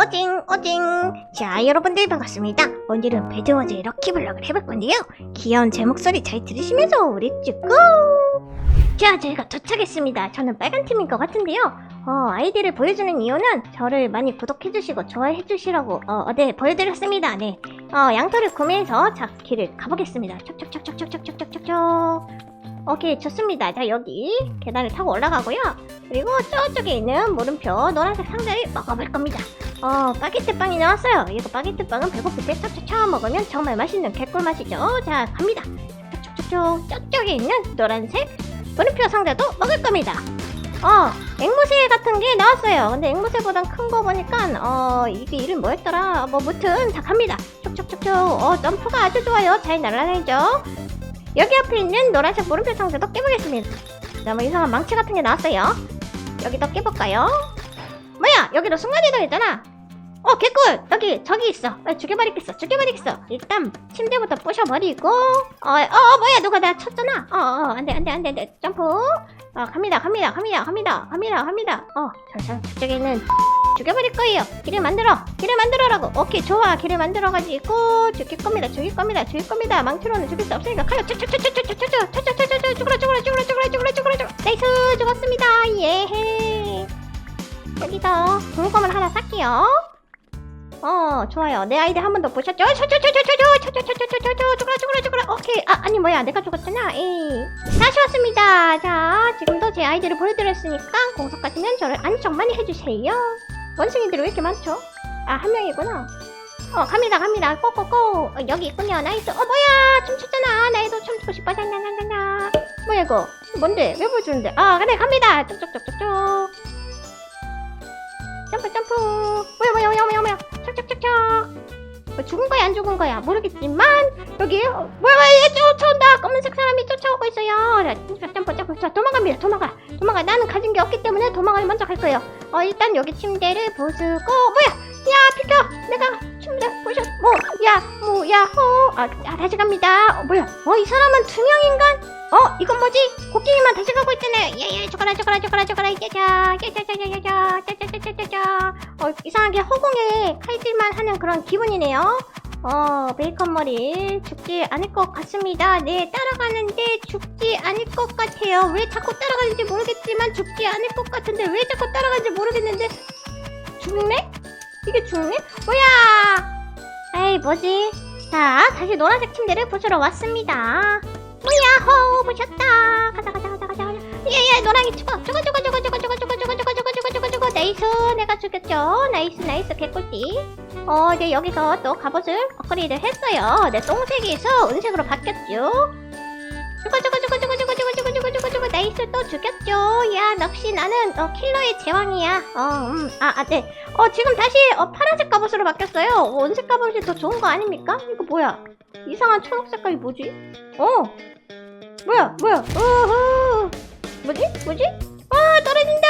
오징 오징 자 여러분들 반갑습니다. 오늘은 배드워즈의 럭키블럭을 해볼 건데요. 귀여운 제 목소리 잘 들으시면서 우리 찍고! 자 저희가 도착했습니다. 저는 빨간 팀인 것 같은데요. 어 아이디를 보여주는 이유는 저를 많이 구독해주시고 좋아해주시라고 어, 네 보여드렸습니다. 네 어 양털을 구매해서 자 길을 가보겠습니다. 촉촉촉촉촉촉촉촉촉 오케이 좋습니다 자 여기 계단을 타고 올라가고요 그리고 저쪽에 있는 물음표 노란색 상자를 먹어볼 겁니다 어, 바게트 빵이 나왔어요. 이거 바게트 빵은 배고플 때 차차차 먹으면 정말 맛있는 개꿀 맛이죠. 자, 갑니다. 쭉쭉쭉쭉 저쪽에 있는 노란색 물음표 상자도 먹을 겁니다. 어, 앵무새 같은 게 나왔어요. 근데 앵무새보단 큰 거 보니까 어, 이게 이름 뭐였더라? 뭐 무튼 자 갑니다. 쭉쭉쭉쭉. 어, 점프가 아주 좋아요. 잘 날아다니죠. 여기 앞에 있는 노란색 물음표 상자도 깨보겠습니다. 자, 뭐 이상한 망치 같은 게 나왔어요. 여기도 깨볼까요? 뭐야 여기도 순간이동 있잖아. 어 개꿀! 여기 저기 있어. 어, 죽여버리겠어 죽여버리겠어. 일단 침대부터 부셔버리고 어, 어, 어 뭐야 누가 나 쳤잖아. 어 어 안 돼 안 돼 안 돼 안 돼. 점프. 어 갑니다 갑니다 갑니다 갑니다 갑니다 갑니다. 어 저 저쪽에 있는 죽여버릴 거예요 길을 만들어 길을 만들어라고 오케이 좋아 길을 만들어가지고 죽일 겁니다 죽일 겁니다 죽일 겁니다 망치로는 죽일 수 없으니까 칼로 쭉쭉쭉쭉쭉쭉쭉쭉쭉쭉쭉 죽으라 죽으라 죽으라 죽으라 죽으라 죽으라 죽으라 나이스 죽었습니다 예헤 여기서 궁금을 하나 살게요. 어, 좋아요. 내 아이디 한 번 더 보셨죠? 죽어라 죽어라 죽어라. 오케이. 아, 아니 뭐야. 내가 죽었잖아. 에이. 다시 왔습니다. 자, 지금도 제 아이디를 보여드렸으니까 공석 가시면 저를 안청 많이 해주세요. 원숭이들이 왜 이렇게 많죠? 아, 한 명이구나. 어, 갑니다, 갑니다. 꼬꼬꼬. 어, 여기 있군요. 나이스. 어, 뭐야. 춤추잖아. 나이도 춤추고 싶어. 나나나나나. 뭐야, 이거? 뭔데? 왜 보여주는데? 아, 그래, 갑니다. 쭉쭉쭉쭉쭉. 점프 점프 뭐야 뭐야 뭐야 뭐야 뭐야 척척척척 뭐 죽은 거야 안 죽은 거야 모르겠지만 여기 어, 뭐야 뭐야 얘 쫓아온다 검은색 사람이 쫓아오고 있어요 자, 점프 점프 자 도망갑니다 도망가 도망가 나는 가진 게 없기 때문에 도망을 먼저 갈 거예요 어 일단 여기 침대를 부수고 뭐야 야 비켜 내가 침대 부셔 뭐야 뭐야 호 아 아, 다시 갑니다 어, 뭐야 어 이 사람은 투명 인간 어 이건 뭐지 곡괭이만 다시 가고 있잖아요 예예 죽어라 죽어라 죽어라 죽어라 야자 야자자자자자 짜자자자자 어 이상하게 허공에 칼질만 하는 그런 기분이네요 어, 베이컨 머리 죽지 않을 것 같습니다. 네, 따라가는데 죽지 않을 것 같아요. 왜 자꾸 따라가는지 모르겠지만 죽지 않을 것 같은데 왜 자꾸 따라가는지 모르겠는데 죽네? 이게 죽네? 뭐야? 에이, 뭐지? 자, 다시 노란색 침대를 부수러 왔습니다. 뭐야, 호, 부셨다. 가자, 가자, 가자, 가자, 가자. 예, 예, 노랑이 죽어, 죽어, 죽어, 죽어, 죽어, 죽어, 죽어. 나이스 내가 죽였죠? 나이스 나이스 개꿀띠. 어 이제 여기서 또 갑옷을 업그레이드 했어요. 내 똥색에서 은색으로 바뀌었죠? 죽어 죽어 죽어 죽어 죽어 죽어 죽어 죽어 죽어 죽어. 나이스 또 죽였죠? 야 역시 나는 어 킬러의 제왕이야. 어음아아네어 지금 다시 어 파란색 갑옷으로 바뀌었어요. 어, 은색 갑옷이 더 좋은 거 아닙니까? 이거 뭐야? 이상한 초록 색깔이 뭐지? 어? 뭐야 뭐야? 어허! 뭐지? 뭐지? 아 떨어진다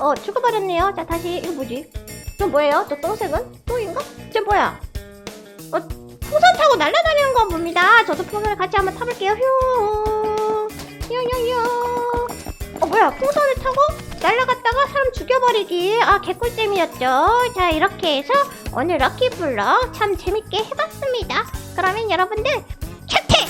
어, 죽어버렸네요. 자, 다시, 이거 뭐지? 이거 뭐예요? 저 똥색은? 똥인가? 쟤 뭐야? 어, 풍선 타고 날아다니는 건 봅니다. 저도 풍선을 같이 한번 타볼게요. 휴, 휴휴휴. 어, 뭐야? 풍선을 타고 날아갔다가 사람 죽여버리기. 아, 개꿀잼이었죠. 자, 이렇게 해서 오늘 럭키블럭 참 재밌게 해봤습니다. 그러면 여러분들, 캡틴!